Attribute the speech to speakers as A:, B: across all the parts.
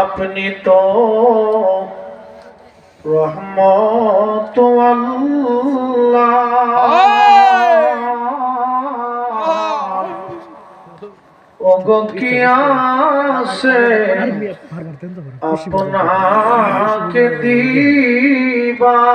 A: আপনি তো রহমত ওগো কি আসে আপনাকে দিবার।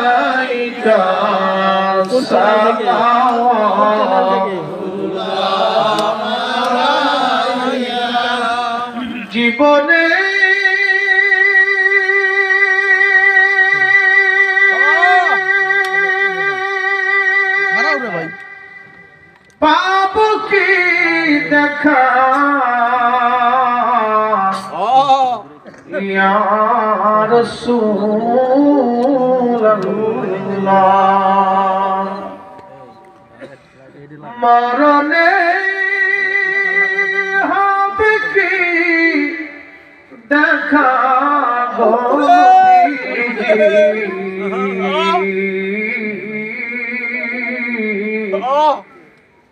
A: আলাইকা সালাম জীবনে পাব কি দেখা মরণে হবে দেখা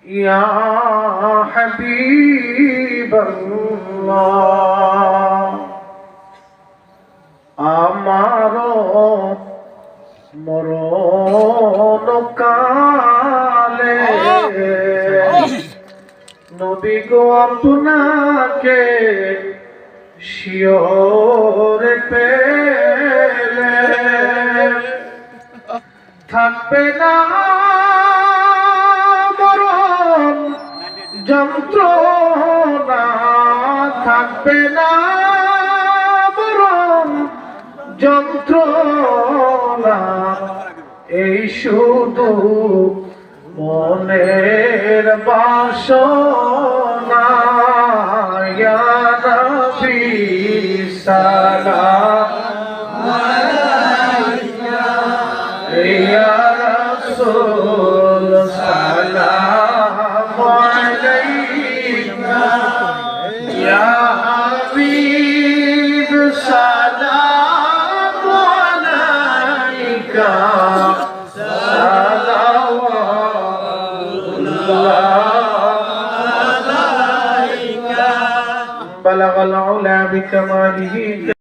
A: ইয়া হাবিবাল্লাহ আমারও মরণ কালে। নবী গো আপনাকে শিওরে পেলে। থাকবে না মরণ যন্ত্রণা থাকবে না যন্ত্রণা এই শুধু মনের বাসনা নবী সালাম ইয়া রাসূল بلغ العلا بكماله